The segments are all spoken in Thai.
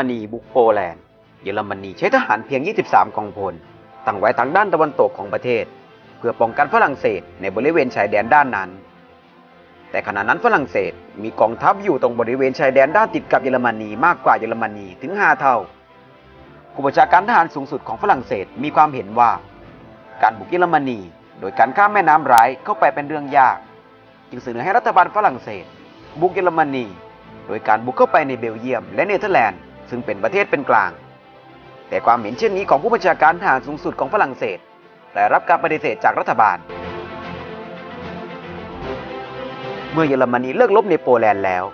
รมนีบุกโปแลนด์ เยอรมนีใช้ทหารเพียง 23 กองพล ตั้งไว้ทางด้านตะวันตกของประเทศ เพื่อป้องกันฝรั่งเศสในบริเวณชายแดนด้านนั้น แต่ขณะนั้นฝรั่งเศสมีกองทัพอยู่ตรงบริเวณชายแดนด้านติดกับเยอรมนีมากกว่าเยอรมนีถึง 5 เท่า ผู้บัญชาการทหารสูงสุดของฝรั่งเศสมีความเห็นว่า การบุกเยอรมนีโดยการข้ามแม่น้ำไรน์เข้าไปเป็นเรื่องยาก จึงเสนอให้รัฐบาลฝรั่งเศส บุกเยอรมนี โดยการบุกเข้าไปในเบลเยียมและเนเธอร์แลนด์ ซึ่งเป็นประเทศเป็นกลาง แต่ความเห็นเช่นนี้ของผู้บัญชาการทหารสูงสุดของฝรั่งเศสได้รับการปฏิเสธจากรัฐบาล เมื่อเยอรมนีเลิกรบในโปแลนด์แล้ว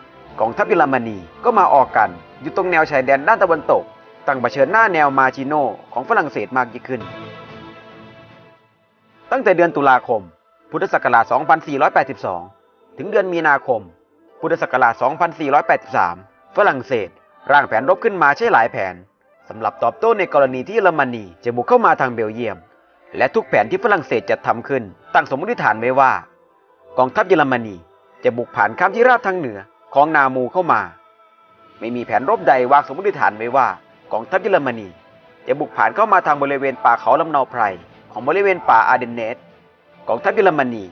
กองทัพเยอรมนีก็มาออกกัน อยู่ตรงแนวชายแดนด้านตะวันตกตั้งเผชิญหน้าแนวมาจิโนของฝรั่งเศสมากยิ่งขึ้น ตั้งแต่เดือนตุลาคม พุทธศักราช 2482 ถึงเดือนมีนาคม พุทธศักราช 2483 ฝรั่งเศส ร่างแผนรบขึ้นมาใช้หลายแผนสำหรับตอบโต้ในกรณีที่เยอรมนีจะบุกเข้ามาทางเบลเยียม และทุกแผนที่ฝรั่งเศสจะทำขึ้น ตั้งสมมติฐานไว้ว่า กองทัพเยอรมนีจะบุกผ่านข้ามที่ราบทางเหนือของนามูเข้ามา ไม่มีแผนรบใดวางสมมติฐานไว้ว่ากองทัพเยอรมนี จะบุกผ่านเข้ามาทางบริเวณป่าเขาลำนาไพรของบริเวณป่าอาเดนเนสกองทัพเยอรมนี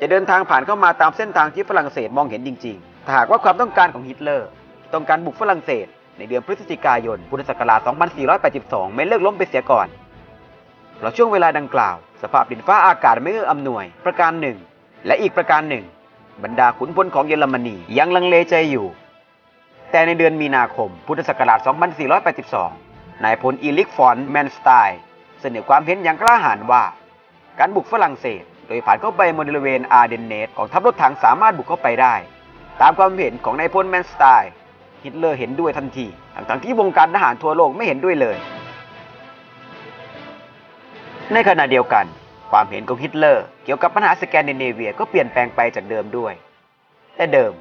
จะเดินทางผ่านเข้ามาตามเส้นทางที่ฝรั่งเศสมองเห็นจริงๆถ้าหากว่าความต้องการของฮิตเลอร์ ต้องการบุกฝรั่งเศส ในเดือนพฤศจิกายน พุทธศักราช 2482 ไม่เลิกล้มไปเสียก่อน เพราะช่วงเวลาดังกล่าว สภาพดินฟ้าอากาศไม่เอื้ออำนวย ประการหนึ่ง และอีกประการหนึ่ง บรรดาขุนพลของเยอรมนียังลังเลใจอยู่ แต่ในเดือนมีนาคม พุทธศักราช 2482 นายพลอีลิกฟอนแมนสไตน์เสนอความเห็นอย่างกล้าหาญว่า การบุกฝรั่งเศส โดยผ่านเข้าไปบริเวณอาร์เดนเนสของทัพรถถังสามารถบุกเข้าไปได้ ตามความเห็นของนายพลแมนสไตน์ ฮิตเลอร์เห็นด้วยทันทีทั้งที่วงการทหารทั่วโลกไม่เห็นด้วยเลย ในขณะเดียวกัน ความเห็นของฮิตเลอร์เกี่ยวกับปัญหาสแกนดิเนเวียก็เปลี่ยนแปลงไปจากเดิมด้วย แต่เดิม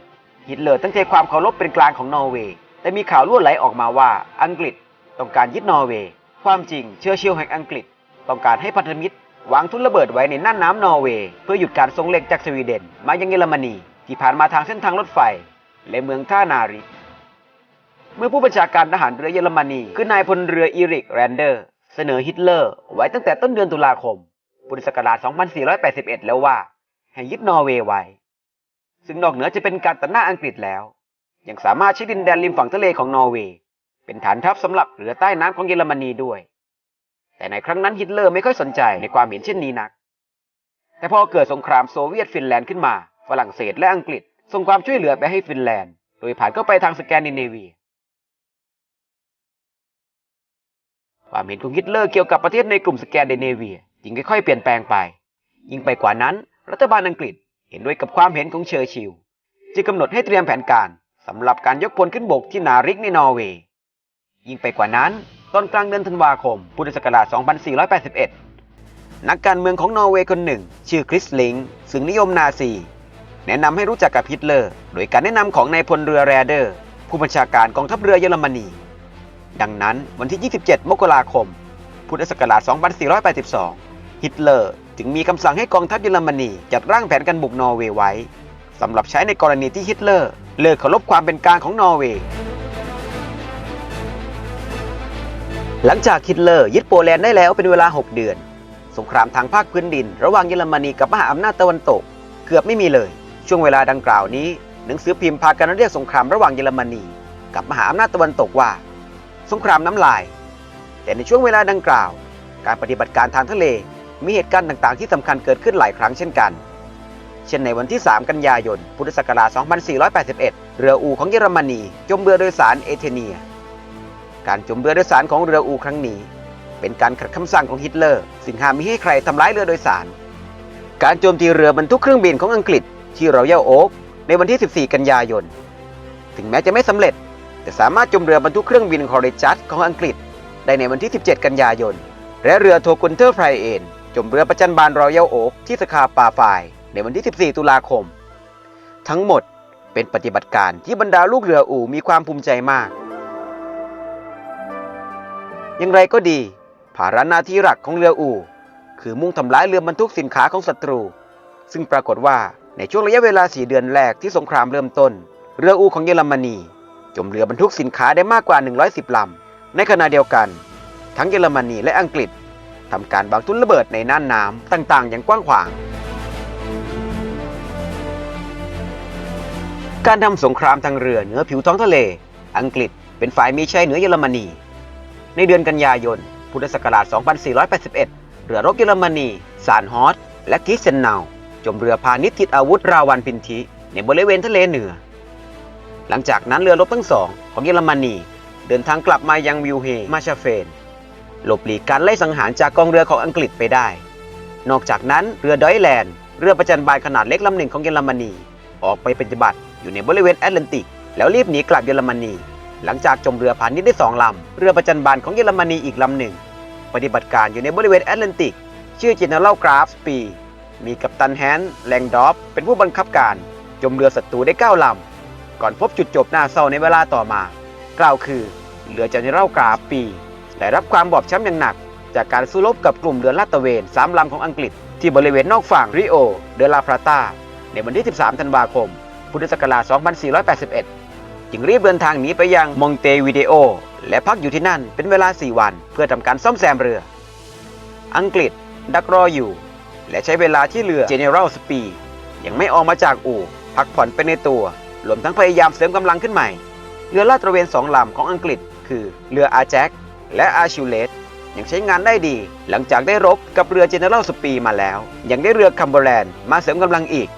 ฮิตเลอร์ตั้งใจความเคารพเป็นกลางของนอร์เวย์แต่มีข่าวรั่วไหลออกมาว่าอังกฤษต้องการยึดนอร์เวย์ ความจริงเชื้อเชิลแห่งอังกฤษ ต้องการให้พันธมิตรวางทุนระเบิดไว้ในน่านน้ำนอร์เวย์เพื่อหยุดการส่งเหล็กจากสวีเดน มายังเยอรมนี ที่ผ่านมาทางเส้นทางรถไฟ และเมืองท่านาริก เมื่อผู้บัญชาการทหารเรือเยอรมนี คือนายพลเรืออีริกแรนเดอร์ เสนอฮิตเลอร์ ไว้ตั้งแต่ต้นเดือนตุลาคม พุทธศักราช 2481 แล้วว่า ให้ยึดนอร์เวย์ไว้ ซึ่งนอกเหนือจะเป็นการตัดหน้าอังกฤษแล้ว ยังสามารถใช้ดินแดนริมฝั่งทะเลของนอร์เวย์ เป็นฐานทัพสำหรับเรือใต้น้ำของเยอรมนีด้วย แต่ในครั้งนั้นฮิตเลอร์ไม่ค่อยสนใจในความเห็นเช่นนี้นัก แต่พอเกิดสงครามโซเวียตฟินแลนด์ขึ้นมา ฝรั่งเศสและอังกฤษส่งความช่วยเหลือไปให้ฟินแลนด์ โดยผ่านเข้าไปทางสแกนดิเนเวีย ความเห็นของฮิตเลอร์เกี่ยวกับประเทศในกลุ่มสแกนดิเนเวียจึงค่อยๆเปลี่ยนแปลงไป ยิ่งไปกว่านั้น รัฐบาลอังกฤษเห็นด้วยกับความเห็นของเชอร์ชิลจึงกำหนดให้เตรียมแผนการสำหรับการยกพลขึ้นบกที่นาริกในนอร์เวย์ยิ่งไปกว่านั้น ตอนกลางเดือนธันวาคม พุทธศักราช 2481 นักการเมืองของนอร์เวย์คนหนึ่ง ชื่อคริสลิงซึ่งนิยมนาซี แนะนำให้รู้จักกับฮิตเลอร์ โดยการแนะนำของนายพลเรือแรเดอร์ ผู้บัญชาการกองทัพเรือเยอรมนี ดังนั้นวันที่ 27 มกราคม พุทธศักราช 2482 ฮิตเลอร์จึงมีคำสั่งให้กองทัพเยอรมนีจัดร่างแผนการบุกนอร์เวย์ไว้สำหรับใช้ในกรณีที่ฮิตเลอร์เลิกเคารพความเป็นกลางของนอร์เวย์ หลังจากฮิตเลอร์ยึดโปแลนด์ได้แล้วเป็นเวลา 6 เดือน สงครามทางภาคพื้นดิน ระหว่างเยอรมนีกับมหาอำนาจตะวันตก เกือบไม่มีเลย ช่วงเวลาดังกล่าวนี้ หนังสือพิมพ์พากันเรียกสงครามระหว่างเยอรมนีกับมหาอำนาจตะวันตกว่า สงครามน้ำลาย แต่ในช่วงเวลาดังกล่าว การปฏิบัติการทางทะเลมีเหตุการณ์ต่างๆ ที่สำคัญเกิดขึ้นหลายครั้งเช่นกัน เช่นในวันที่ 3 กันยายน พุทธศักราช 2481 เรืออูของเยอรมนี จมเรือโดยสารเอเธเนีย การจมเรือโดยสารของเรืออูครั้งนี้ เป็นการขัดคำสั่งของฮิตเลอร์ ซึ่งห้ามมิให้ใครทำร้ายเรือโดยสาร การโจมตีเรือบรรทุกเครื่องบินของอังกฤษที่เรอยัลโอ๊กในวันที่ 14 กันยายน ถึงแม้จะไม่สำเร็จ แต่สามารถจมเรือบรรทุกเครื่องบินคอริจัสของอังกฤษ ได้ในวันที่ 17 กันยายน และเรือโทกุนเทอร์ไพรเอนจมเรือประจันบานรอยัลโอ๊กที่สคาปาไฟายในวันที่ 14 ตุลาคม ทั้งหมดเป็นปฏิบัติการที่บรรดาลูกเรืออู่มีความภูมิใจมาก อย่างไรก็ดี ภาระหน้าที่หลักของเรืออู่ คือมุ่งทำร้ายเรือบรรทุกสินค้าของศัตรู ซึ่งปรากฏว่าในช่วงระยะเวลา 4 เดือนแรกที่สงครามเริ่มต้น เรืออู่ของเยอรมนี จมเรือบรรทุกสินค้าได้มากกว่า 110 ลำ ในขณะเดียวกัน ทั้งเยอรมนีและอังกฤษทำการวางทุนระเบิดในน่านน้ำต่างๆ อย่างกว้างขวาง การทำสงครามทางเรือเหนือผิวท้องทะเล อังกฤษเป็นฝ่ายมีชัยเหนือเยอรมนี ในเดือนกันยายน พุทธศักราช 2481 เรือรบเยอรมนีซานฮอสและทิสเซนเนาจมเรือพาณิชย์ติดอาวุธราวันพินทิในบริเวณทะเลเหนือ หลังจากนั้นเรือรบทั้งสองของเยอรมนีเดินทางกลับมายังวิลเฮมาชาเฟน หลบหลีกการไล่สังหารจากกองเรือของอังกฤษไปได้ นอกจากนั้นเรือดอยแลนด์ เรือประจันบานขนาดเล็กลำหนึ่งของเยอรมนี ออกไปปฏิบัติอยู่ในบริเวณแอตแลนติก แล้วรีบหนีกลับเยอรมนี หลังจากจมเรือพาณิชย์ได้สองลำ เรือประจันบานของเยอรมนีอีกลำหนึ่ง ปฏิบัติการอยู่ในบริเวณแอตแลนติก ชื่อ General g r a f s p e มีกัปตันแฮนแลงดอฟเป็นผู้บังคับการ จมเรือศัตรูได้9ลำ ก่อนพบจุดจบหน้าเศร้าในเวลาต่อมา กล่าวคือเรือ General g r a f s p e ได้รับความบอบช้ำอย่างหนัก จากการสู้รบกับกลุ่มเรือลาดตระเวนสามลำของอังกฤษ ที่บริเวณนอกฝั่งริโอเดลาพราตาในวันที่ 13 ธันวาคม พุทธศักราช 2481 จึงรีบเดินทางหนีไปยังมองเตวิเดโอ และพักอยู่ที่นั่นเป็นเวลา 4 วัน เพื่อทำการซ่อมแซมเรือ อังกฤษดักรออยู่ และใช้เวลาที่เรือ General Spee ยังไม่ออกมาจากอู่พักผ่อนไปในตัว รวมทั้งพยายามเสริมกำลังขึ้นใหม่ เรือลาดตระเวนสองลำของอังกฤษ คือเรืออาแจ็คและอาชิวเลสยังใช้งานได้ดี หลังจากได้รบกับเรือ General Spee มาแล้ว ยังได้เรือคัมเบอร์แลนด์มาเสริมกำลังอีก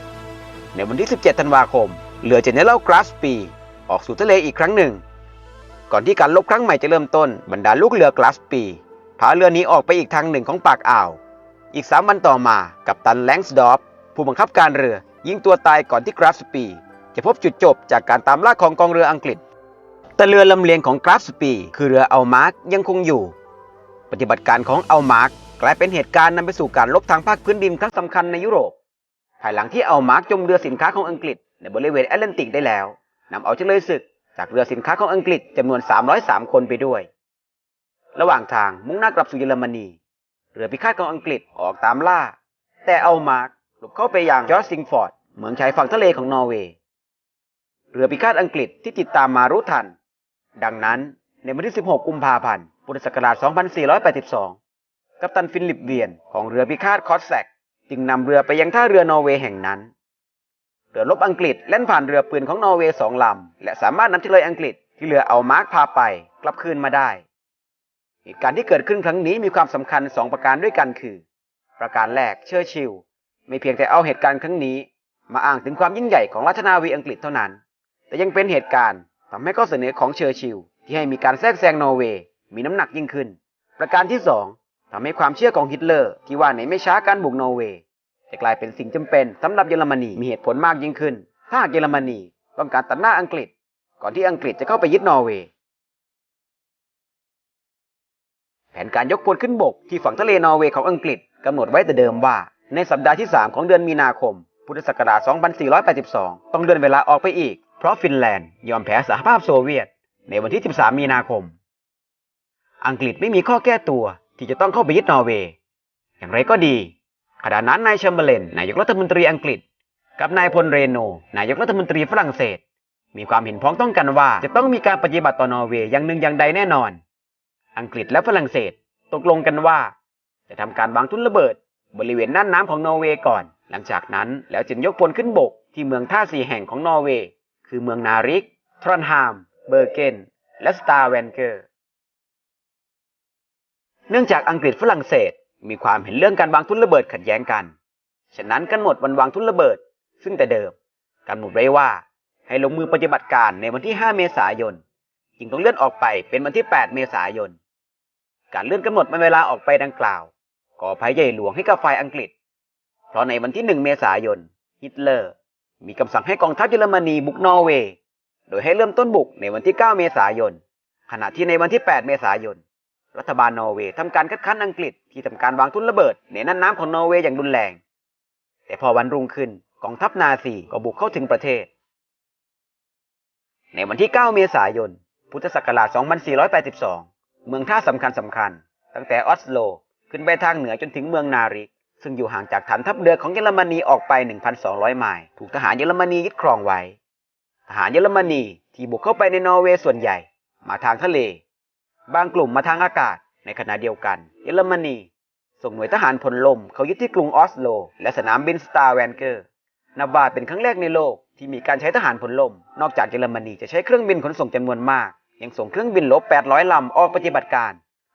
ในวันที่ 17 ธันวาคม เรือ General g r a s p e ออกสู่ทะเลอีกครั้งหนึ่ง ก่อนที่การลบครั้งใหม่จะเริ่มต้นบรรดาลูกเรือ g r a s p e พาเรือนี้ออกไปอีกทางหนึ่งของปากอ่าว อีกสามวันต่อมากับตันแลงส์ดอฟผู้บังคับการเรือยิงตัวตายก่อนที่ g r a s p e จะพบจุดจบจากการตามล่าของกองเรืออังกฤษ แต่เรือลำเลียงของ g r a s p e คือเรือเอัลมาร์กยังคงอยู่ ปฏิบัติการของเอัลมาร์กกลายเป็นเหตุการณ์นำไปสู่การลบทางภาคพื้นดินครั้งสำคัญในยุโรป ภายหลังที่เอามาร์กจมเรือสินค้าของอังกฤษในบริเวณแอตแลนติกได้แล้วนำเอาเฉลยศึกจากเรือสินค้าของอังกฤษจำนวน 303 คนไปด้วย ระหว่างทางมุ่งหน้ากลับสู่เยอรมนี เรือพิฆาตของอังกฤษออกตามล่า แต่เอามาร์กหลบเข้าไปยังจอร์จซิงฟอร์ดเมืองชายฝั่งทะเลของนอร์เวย์ เรือพิฆาตอังกฤษที่ติดตามมารู้ทัน ดังนั้นในวันที่ 16 กุมภาพันธ์ พุทธศักราช 2482 กัปตันฟินลิปเวียนของเรือพิฆาตคอสแซกจึงนำเรือไปยังท่าเรือนอร์เวย์แห่งนั้น เรือรบอังกฤษแล่นผ่านเรือปืนของนอร์เวย์สองลำ และสามารถนำเลยอังกฤษที่เรือเอามาร์กพาไปกลับคืนมาได้ เหตุการณ์ที่เกิดขึ้นครั้งนี้มีความสำคัญสองประการด้วยกันคือ ประการแรกเชอร์ชิลไม่เพียงแต่เอาเหตุการณ์ครั้งนี้ มาอ้างถึงความยิ่งใหญ่ของราชนาวีอังกฤษเท่านั้น แต่ยังเป็นเหตุการณ์ทำให้ข้อเสนอของเชอร์ชิลที่ให้มีการแทรกแซงนอร์เวย์มีน้ำหนักยิ่งขึ้น ประการที่สองทำให้ความเชื่อของฮิตเลอร์ที่ว่าในไม่ช้าการบุกนอร์เวย์จะกลายเป็นสิ่งจำเป็นสำหรับเยอรมนีมีเหตุผลมากยิ่งขึ้น ถ้าเยอรมนีต้องการตัดหน้าอังกฤษ ก่อนที่อังกฤษจะเข้าไปยึดนอร์เวย์แผนการยกพลขึ้นบกที่ฝั่งทะเลนอร์เวย์ของอังกฤษกำหนดไว้แต่เดิมว่า ในสัปดาห์ที่ 3 ของเดือนมีนาคม พุทธศักราช 2482 ต้องเดินเวลาออกไปอีก เพราะฟินแลนด์ยอมแพ้สหภาพโซเวียต ในวันที่ 13 มีนาคม อังกฤษไม่มีข้อแก้ตัวที่จะต้องเข้าไปยึดนอร์เวย์ อย่างไรก็ดี ขณะนั้นนายแชมเบอร์เลนนายกรัฐมนตรีอังกฤษ กับนายพลเรโนนายกรัฐมนตรีฝรั่งเศส มีความเห็นพ้องต้องกันว่าจะต้องมีการปฏิบัติต่อนอร์เวย์อย่างหนึ่งอย่างใดแน่นอน อังกฤษและฝรั่งเศสตกลงกันว่า จะทำการวางทุ่นระเบิด บริเวณน่านน้ำของนอร์เวย์ก่อน หลังจากนั้นแล้วจึงยกพลขึ้นบกที่เมืองท่าสี่แห่งของนอร์เวย์ คือเมืองนาริก ทรอนฮาม เบอร์เกน และสตาร์แวนเกอร์ เนื่องจากอังกฤษฝรั่งเศสมีความเห็นเรื่องการวางทุ่นระเบิดขัดแย้งกัน ฉะนั้นกำหนดวันวางทุ่นระเบิด ซึ่งแต่เดิมกำหนดไว้ว่าให้ลงมือปฏิบัติการในวันที่ 5 เมษายน จึงต้องเลื่อนออกไปเป็นวันที่ 8 เมษายน การเลื่อนกำหนดวันเวลาออกไปดังกล่าวก่อภัยใหญ่หลวงให้กับฝ่ายอังกฤษ เพราะในวันที่ 1 เมษายน ฮิตเลอร์ มีคำสั่งให้กองทัพเยอรมนีบุกนอร์เวย์ โดยให้เริ่มต้นบุกในวันที่ 9 เมษายน ขณะที่ในวันที่ 8 เมษายน รัฐบาลนอร์เวย์ทำการคัดค้านอังกฤษที่ทำการวางทุ่นระเบิดในน่านน้ำของนอร์เวย์อย่างรุนแรง แต่พอวันรุ่งขึ้นกองทัพนาซีก็บุกเข้าถึงประเทศ ในวันที่ 9 เมษายน พุทธศักราช 2482 เมืองท่าสำคัญสำคัญ ตั้งแต่ออสโล ขึ้นไปทางเหนือจนถึงเมืองนาริก ซึ่งอยู่ห่างจากฐานทัพเรือของเยอรมนีออกไป 1,200 ไมล์ถูกทหารเยอรมนียึดครองไว้ ทหารเยอรมนีที่บุกเข้าไปในนอร์เวย์ส่วนใหญ่ มาทางทะเล บางกลุ่มมาทางอากาศ ในขณะเดียวกัน เยอรมนี ส่งหน่วยทหารพลลมเขายึดที่กรุงออสโล และสนามบินสตาร์แวนเกอร์นับว่าเป็นครั้งแรกในโลกที่มีการใช้ทหารพลลม นอกจากเยอรมนีจะใช้เครื่องบินขนส่งจำนวนมาก ยังส่งเครื่องบินลบ 800 ลำออกปฏิบัติการ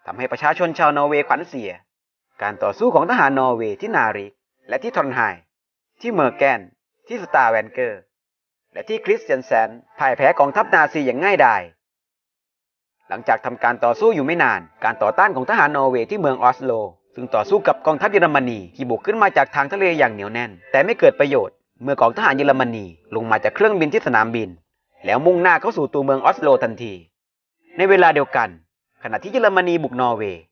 ทำให้ประชาชนชาวนอร์เวย์ขวัญเสีย การต่อสู้ของทหารนอร์เวย์ที่นาริก และที่ทอนไฮที่เมอร์แกน ที่สตาร์แวนเกอร์ และที่คริสเตียนแซนพ่ายแพ้กองทัพนาซีอย่างง่ายดาย หลังจากทำการต่อสู้อยู่ไม่นาน การต่อต้านของทหารนอร์เวย์ที่เมืองออสโล ซึ่งต่อสู้กับกองทัพเยอรมนีที่บุกขึ้นมาจากทางทะเลอย่างเหนียวแน่น แต่ไม่เกิดประโยชน์ เมื่อกองทหารเยอรมนีลงมาจากเครื่องบินที่สนามบิน แล้วมุ่งหน้าเข้าสู่ตัวเมืองออสโลทันที ในเวลาเดียวกัน ขณะที่เยอรมนีบุกนอร์เวย์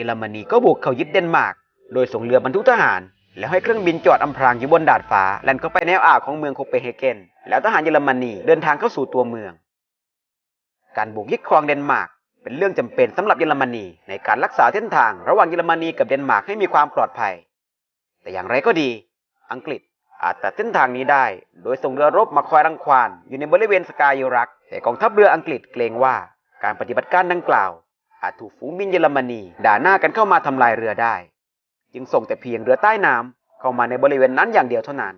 ยอรมนีก็บุกเข้ายึดเดนมาร์ก โดยส่งเรือบรรทุกทหาร แล้วให้เครื่องบินจอดอำพรางอยู่บนดาดฟ้าแล่นเข้าไปในวอ่าวของเมืองโคเปนเฮเกน แล้วทหารเยอรมนีเดินทางเข้าสู่ตัวเมือง การบุกยึดครองเดนมาร์กเป็นเรื่องจำเป็นสำหรับเยอรมนีในการรักษาเส้นทางระหว่างเยอรมนีกับเดนมาร์กให้มีความปลอดภัย แต่อย่างไรก็ดี อังกฤษอาจตัดเส้นทางนี้ได้ โดยส่งเรือรบมาคอยรังควานอยู่ในบริเวณสกายรัก แต่กองทัพเรืออังกฤษเกรงว่าการปฏิบัติการดังกล่าว อาจถูกฝูงบินเยอรมนีด่าหน้ากันเข้ามาทำลายเรือได้ จึงส่งแต่เพียงเรือใต้น้ำเข้ามาในบริเวณนั้นอย่างเดียวเท่านั้น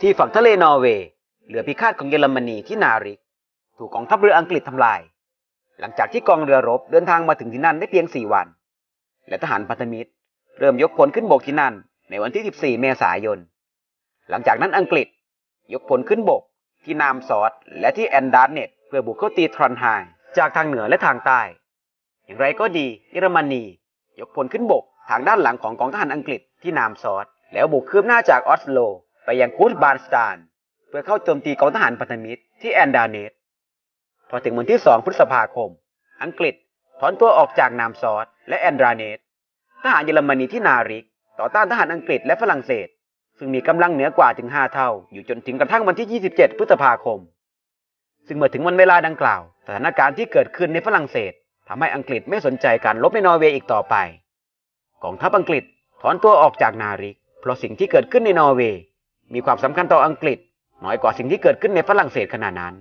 ที่ฝั่งทะเลนอร์เวย์เรือพิฆาตของเยอรมนีที่นาริก ถูกกองทัพเรืออังกฤษทำลาย หลังจากที่กองเรือรบเดินทางมาถึงที่นั่นได้เพียง4วัน และทหารพันธมิตร เริ่มยกพลขึ้นบกที่นั่นในวันที่ 14 เมษายน หลังจากนั้นอังกฤษยกพลขึ้นบก ที่นามซอสและที่แอนดาร์เนตเพื่อบุกเข้าตีทรอนไฮจากทางเหนือและทางใต้ อย่างไรก็ดีเยอรมนี ยกพลขึ้นบกทางด้านหลังของกองทหารอังกฤษที่นามซอสแล้วบุกคืบหน้าจากออสโล ไปยังกูดบาร์สตานเพื่อเข้าโจมตีกองทหารพันธมิตรที่แอนดาร์เนตพอถึงวันที่ 2 พฤษภาคม อังกฤษถอนตัวออกจากนามซอสและแอนดราเนตทหารเยอรมนีที่นาริก ต่อต้านทหารอังกฤษและฝรั่งเศส ซึ่งมีกำลังเหนือกว่าถึง 5 เท่า อยู่จนถึงกระทั่งวันที่ 27 พฤษภาคม ซึ่งเมื่อถึงวันเวลาดังกล่าว สถานการณ์ที่เกิดขึ้นในฝรั่งเศสทำให้อังกฤษไม่สนใจการลบในนอร์เวย์อีกต่อไป กองทัพอังกฤษถอนตัวออกจากนาริก เพราะสิ่งที่เกิดขึ้นในนอร์เวย์มีความสำคัญต่ออังกฤษ น้อยกว่าสิ่งที่เกิดขึ้นในฝรั่งเศสขณะนั้น